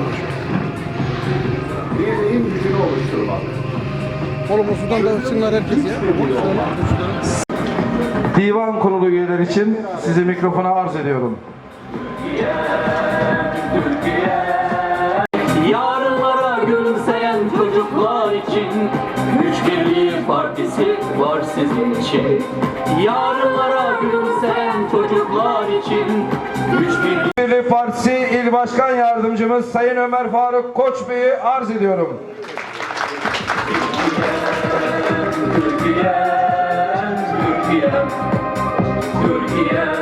Anlaşıldı. Birliğin gücünü oluşturmak. Oğlum o sudan da ısınlar herkes ya. Divan kurulu üyeleri için sizi mikrofona arz ediyorum. Yarınlara gülümseyen çocuklar için Güç Birliği Partisi var sizin için Başkan Yardımcımız Sayın Ömer Faruk Koç Bey'i arz ediyorum. Türkiye'm, Türkiye'm Türkiye'm,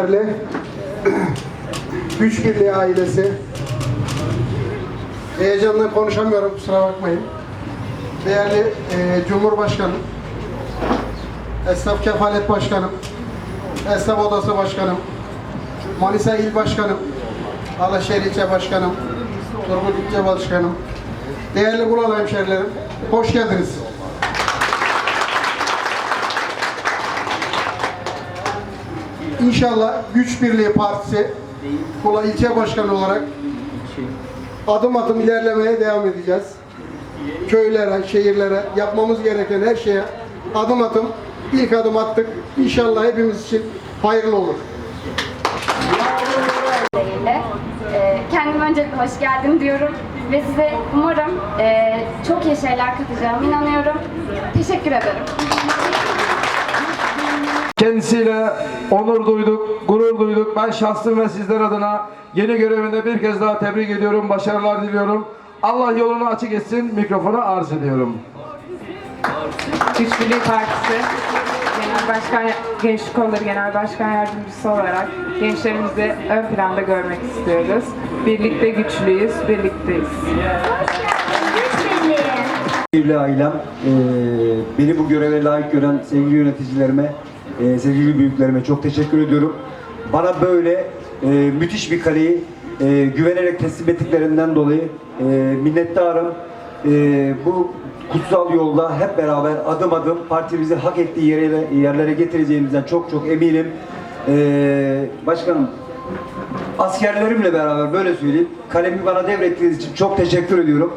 Değerli Güç Birliği ailesi. Heyecanla konuşamıyorum kusura bakmayın. Değerli e, Cumhurbaşkanım, Esnaf Kefalet Başkanım, Esnaf Odası Başkanım, Manisa İl Başkanım, Alaşehir İlçe Başkanım, Turgut İlçe Başkanım, değerli Kural hemşerilerim, hoş geldiniz. İnşallah Güç Birliği Partisi Kula İlçe Başkanı olarak adım adım ilerlemeye devam edeceğiz. Köylere, şehirlere yapmamız gereken her şeye adım adım ilk adım attık. İnşallah hepimiz için hayırlı olur. ile e, kendim öncelikle hoş geldin diyorum ve size umarım e, çok iyi şeyler katacağım inanıyorum. Teşekkür ederim. Kendisiyle onur duyduk, gurur duyduk. Ben şahsım ve sizler adına yeni görevinde bir kez daha tebrik ediyorum, başarılar diliyorum. Allah yolunu açık etsin, mikrofonu arz ediyorum. Güç Birliği Partisi Genel Başkan Gençlik Kolları Genel Başkan Yardımcısı olarak gençlerimizi ön planda görmek istiyoruz. Birlikte güçlüyüz, birlikteyiz. Sevgili ailem, eee, beni bu göreve layık gören sevgili yöneticilerime, eee, sevgili büyüklerime çok teşekkür ediyorum. Bana böyle eee, müthiş bir kaleyi eee, güvenerek teslim ettiklerinden dolayı eee, minnettarım. Eee, bu kutsal yolda hep beraber adım adım partimizi hak ettiği yere, yerlere getireceğimizden çok çok eminim. Eee başkanım, askerlerimle beraber böyle söyleyeyim. Kalemi bana devrettiğiniz için çok teşekkür ediyorum.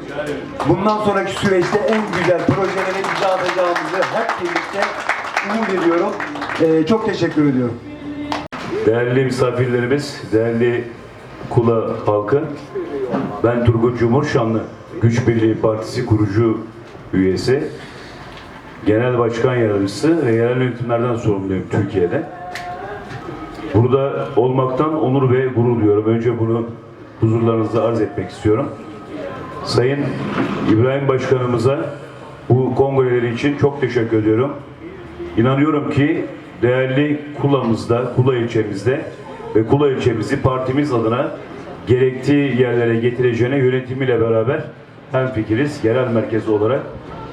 Bundan sonraki süreçte en güzel projelere imza atacağımızı hep birlikte umut ediyorum. Ee, çok teşekkür ediyorum. Değerli misafirlerimiz, değerli Kula halkı, ben Turgut Cumhurşanlı, Güç Birliği Partisi kurucu üyesi, genel başkan yardımcısı ve yerel yönetimlerden sorumluyum Türkiye'de. Burada olmaktan onur ve gurur duyuyorum. Önce bunu huzurlarınızda arz etmek istiyorum. Sayın İbrahim Başkanımıza bu kongreleri için çok teşekkür ediyorum. İnanıyorum ki değerli Kula'mızda, Kula ilçemizde ve Kula ilçemizi partimiz adına gerektiği yerlere getireceğine yönetimiyle beraber hemfikiriz genel merkezi olarak.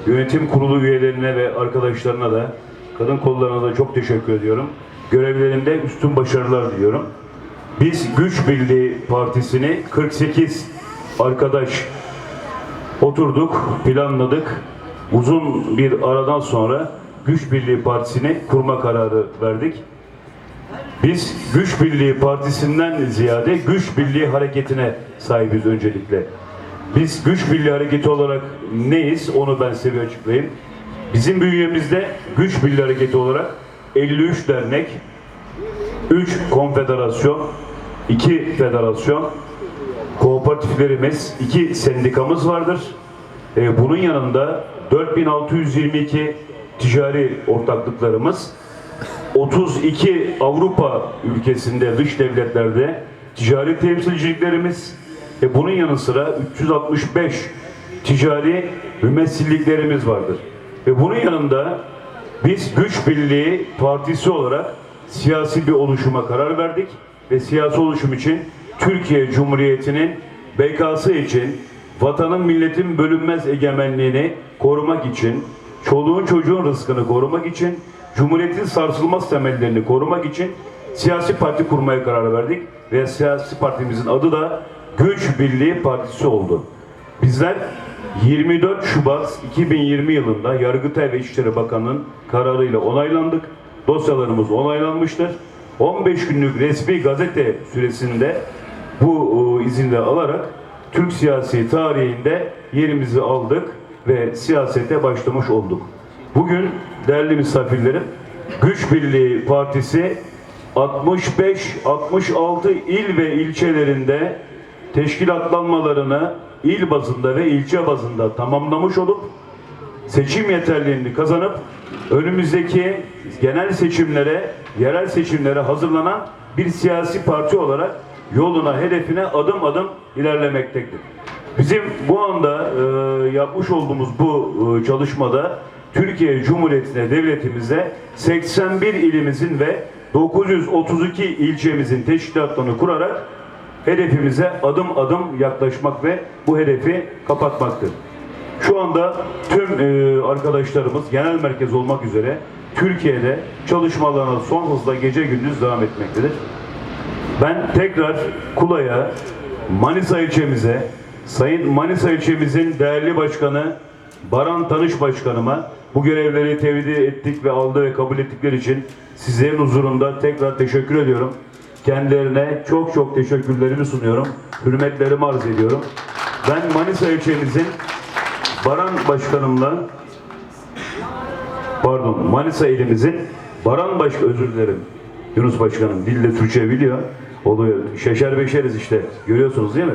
Yönetim kurulu üyelerine ve arkadaşlarına da kadın kollarına da çok teşekkür ediyorum. Görevlerinde üstün başarılar diliyorum. Biz Güç Birliği Partisi'ni 48 arkadaş oturduk, planladık. Uzun bir aradan sonra Güç Birliği Partisi'ni kurma kararı verdik. Biz Güç Birliği Partisi'nden ziyade Güç Birliği Hareketi'ne sahibiz öncelikle. Biz Güç Birliği Hareketi olarak neyiz onu ben size bir açıklayayım. Bizim bünyemizde Güç Birliği Hareketi olarak 53 dernek, 3 konfederasyon, 2 federasyon, kooperatiflerimiz, 2 sendikamız vardır. Ee, bunun yanında 4622 ticari ortaklıklarımız, 32 Avrupa ülkesinde, dış devletlerde ticari temsilciliklerimiz ve bunun yanı sıra 365 ticari mümessilliklerimiz vardır. Ve bunun yanında biz Güç Birliği Partisi olarak siyasi bir oluşuma karar verdik ve siyasi oluşum için Türkiye Cumhuriyeti'nin bekası için vatanın milletin bölünmez egemenliğini korumak için, çoluğun çocuğun rızkını korumak için, Cumhuriyetin sarsılmaz temellerini korumak için siyasi parti kurmaya karar verdik ve siyasi partimizin adı da Güç Birliği Partisi oldu. Bizler 24 Şubat 2020 yılında Yargıtay ve İçişleri Bakanı'nın kararıyla onaylandık. Dosyalarımız onaylanmıştır. 15 günlük resmi gazete süresinde bu e, izinle alarak Türk siyasi tarihinde yerimizi aldık ve siyasete başlamış olduk. Bugün değerli misafirlerim, Güç Birliği Partisi 65-66 il ve ilçelerinde teşkilatlanmalarını il bazında ve ilçe bazında tamamlamış olup seçim yeterliliğini kazanıp önümüzdeki genel seçimlere, yerel seçimlere hazırlanan bir siyasi parti olarak yoluna, hedefine adım adım ilerlemektedir. Bizim bu anda e, yapmış olduğumuz bu e, çalışmada Türkiye Cumhuriyeti'ne, devletimize 81 ilimizin ve 932 ilçemizin teşkilatlarını kurarak hedefimize adım adım yaklaşmak ve bu hedefi kapatmaktır. Şu anda tüm e, arkadaşlarımız genel merkez olmak üzere Türkiye'de çalışmalarına son hızla gece gündüz devam etmektedir. Ben tekrar Kula'ya, Manisa ilçemize, Sayın Manisa ilçemizin değerli başkanı Baran Tanış Başkanıma bu görevleri tevdi ettik ve aldı ve kabul ettikleri için sizlerin huzurunda tekrar teşekkür ediyorum. Kendilerine çok çok teşekkürlerimi sunuyorum. Hürmetlerimi arz ediyorum. Ben Manisa ilçemizin Baran Başkanımla pardon Manisa ilimizin Baran Baş özür dilerim. Yunus Başkanım dilde Türkçe biliyor. Oluyor. Şeşer beşeriz işte. Görüyorsunuz değil mi?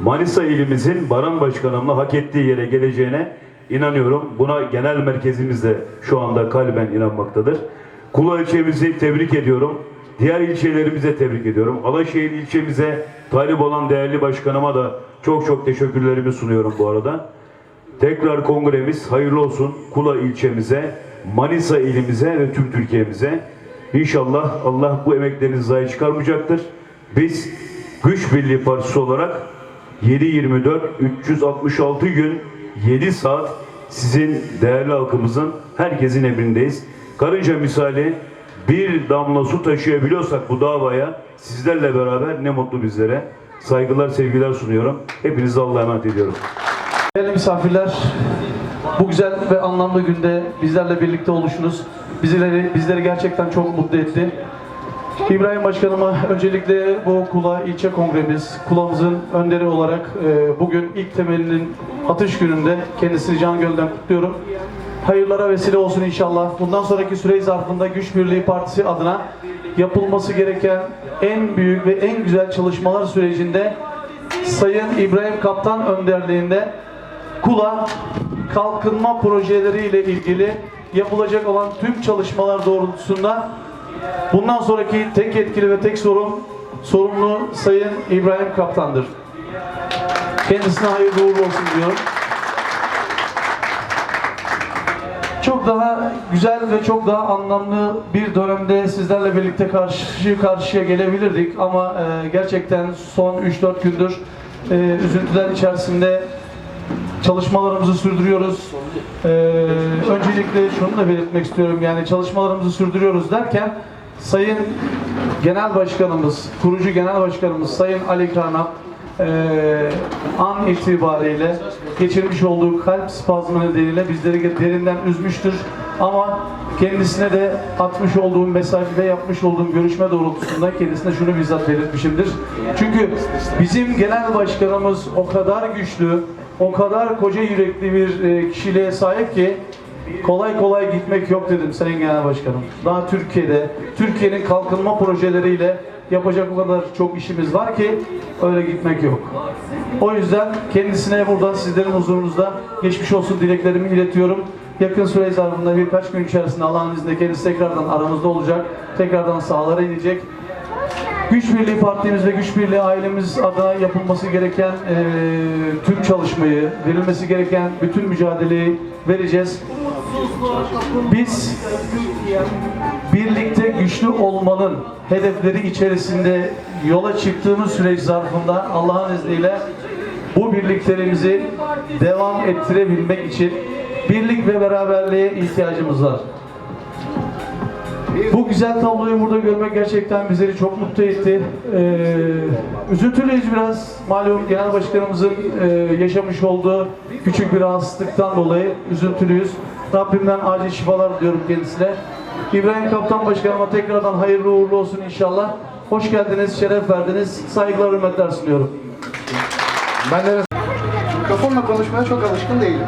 Manisa ilimizin Baran Başkanımla hak ettiği yere geleceğine inanıyorum. Buna genel merkezimiz de şu anda kalben inanmaktadır. Kula ilçemizi tebrik ediyorum. Diğer ilçelerimize tebrik ediyorum. Alaşehir ilçemize talip olan değerli başkanıma da çok çok teşekkürlerimi sunuyorum bu arada. Tekrar kongremiz hayırlı olsun Kula ilçemize, Manisa ilimize ve tüm Türkiye'mize. İnşallah Allah bu emeklerinizi zayi çıkarmayacaktır. Biz Güç Birliği Partisi olarak 7-24, 366 gün, 7 saat sizin değerli halkımızın herkesin emrindeyiz. Karınca misali bir damla su taşıyabiliyorsak bu davaya sizlerle beraber ne mutlu bizlere. Saygılar, sevgiler sunuyorum. Hepinize Allah'a emanet ediyorum. Değerli misafirler, bu güzel ve anlamlı günde bizlerle birlikte oluşunuz bizleri, bizleri gerçekten çok mutlu etti. İbrahim Başkanıma öncelikle bu Kula ilçe kongremiz, Kula'mızın önderi olarak e, bugün ilk temelinin atış gününde kendisini can gölden kutluyorum. Hayırlara vesile olsun inşallah. Bundan sonraki süre zarfında Güç Birliği Partisi adına yapılması gereken en büyük ve en güzel çalışmalar sürecinde Sayın İbrahim Kaptan önderliğinde Kula kalkınma projeleriyle ilgili yapılacak olan tüm çalışmalar doğrultusunda bundan sonraki tek yetkili ve tek sorun sorumlu Sayın İbrahim Kaptan'dır. Kendisine hayırlı uğurlu olsun diyorum. Çok daha güzel ve çok daha anlamlı bir dönemde sizlerle birlikte karşı karşıya gelebilirdik ama e, gerçekten son 3-4 gündür e, üzüntüler içerisinde çalışmalarımızı sürdürüyoruz. Ee, öncelikle şunu da belirtmek istiyorum. Yani çalışmalarımızı sürdürüyoruz derken Sayın Genel Başkanımız, kurucu Genel Başkanımız Sayın Ali Karnap eee an itibariyle geçirmiş olduğu kalp spazmı nedeniyle bizleri derinden üzmüştür. Ama kendisine de atmış olduğum mesaj ve yapmış olduğum görüşme doğrultusunda kendisine şunu bizzat belirtmişimdir. Çünkü bizim genel başkanımız o kadar güçlü, o kadar koca yürekli bir e, kişiliğe sahip ki kolay kolay gitmek yok dedim Sayın Genel Başkanım. Daha Türkiye'de, Türkiye'nin kalkınma projeleriyle yapacak o kadar çok işimiz var ki öyle gitmek yok. O yüzden kendisine buradan sizlerin huzurunuzda geçmiş olsun dileklerimi iletiyorum. Yakın süre zarfında birkaç gün içerisinde Allah'ın izniyle kendisi tekrardan aramızda olacak. Tekrardan sahalara inecek. Güç Birliği Partimiz ve Güç Birliği ailemiz adına yapılması gereken eee tüm çalışmayı, verilmesi gereken bütün mücadeleyi vereceğiz. Biz birlikte güçlü olmanın hedefleri içerisinde yola çıktığımız süreç zarfında Allah'ın izniyle bu birliklerimizi devam ettirebilmek için birlik ve beraberliğe ihtiyacımız var. Bu güzel tabloyu burada görmek gerçekten bizleri çok mutlu etti. Ee, üzüntülüyüz biraz. Malum Genel Başkanımızın e, yaşamış olduğu küçük bir rahatsızlıktan dolayı üzüntülüyüz. Rabbimden acil şifalar diliyorum kendisine. İbrahim Kaptan Başkanıma tekrardan hayırlı uğurlu olsun inşallah. Hoş geldiniz, şeref verdiniz. Saygılar, hürmetler sunuyorum. Ben de Mikrofonla konuşmaya çok alışkın değilim.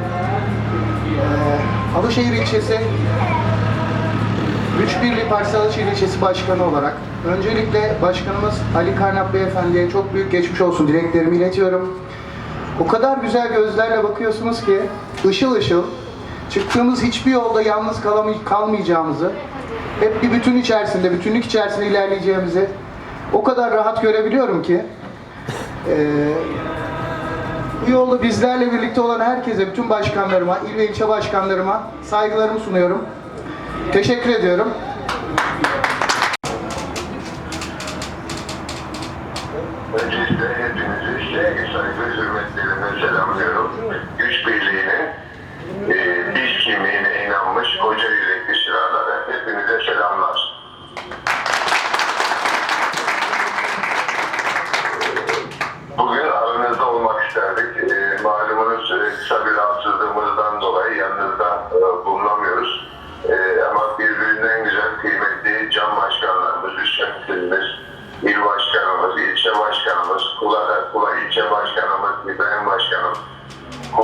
Ee, Alışehir ilçesi Güç Birliği Alışehir ilçesi başkanı olarak öncelikle başkanımız Ali Karnap Beyefendi'ye çok büyük geçmiş olsun dileklerimi iletiyorum. O kadar güzel gözlerle bakıyorsunuz ki ışıl ışıl çıktığımız hiçbir yolda yalnız kalmayacağımızı hep bir bütün içerisinde, bütünlük içerisinde ilerleyeceğimizi o kadar rahat görebiliyorum ki ee, bu yolda bizlerle birlikte olan herkese, bütün başkanlarıma, il ve ilçe başkanlarıma saygılarımı sunuyorum. Teşekkür ediyorum. Öncelikle hepinizi sevgi, saygı, hürmetlerimle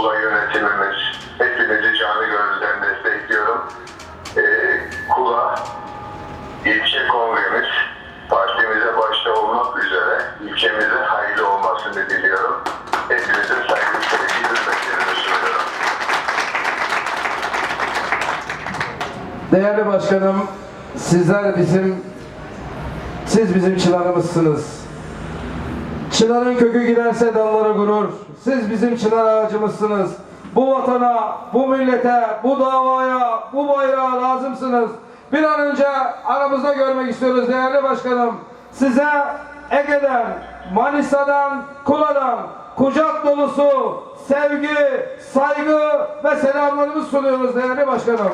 Kula yönetimimiz, hepinizi canı gönülden destekliyorum. E, Kula ilçe kongremiz partimize başta olmak üzere ülkemize hayırlı olmasını diliyorum. Hepinize saygı, sevgi, hürmetlerimi sunuyorum. Değerli başkanım, sizler bizim, siz bizim çılarımızsınız. Çınarın kökü giderse dalları gurur. Siz bizim çınar ağacımızsınız. Bu vatana, bu millete, bu davaya, bu bayrağa lazımsınız. Bir an önce aramızda görmek istiyoruz değerli başkanım. Size Ege'den, Manisa'dan, Kula'dan kucak dolusu sevgi, saygı ve selamlarımızı sunuyoruz değerli başkanım.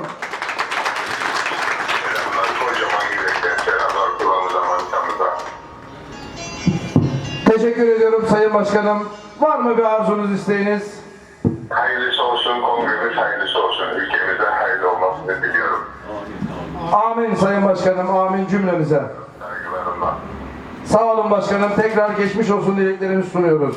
Teşekkür ediyorum Sayın Başkanım. Var mı bir arzunuz, isteğiniz? Hayırlısı olsun, kongremiz hayırlısı olsun. Ülkemize hayırlı olmasını diliyorum. Amin Sayın Başkanım, amin cümlemize. Saygılarımla. Sağ olun başkanım. Tekrar geçmiş olsun dileklerimizi sunuyoruz.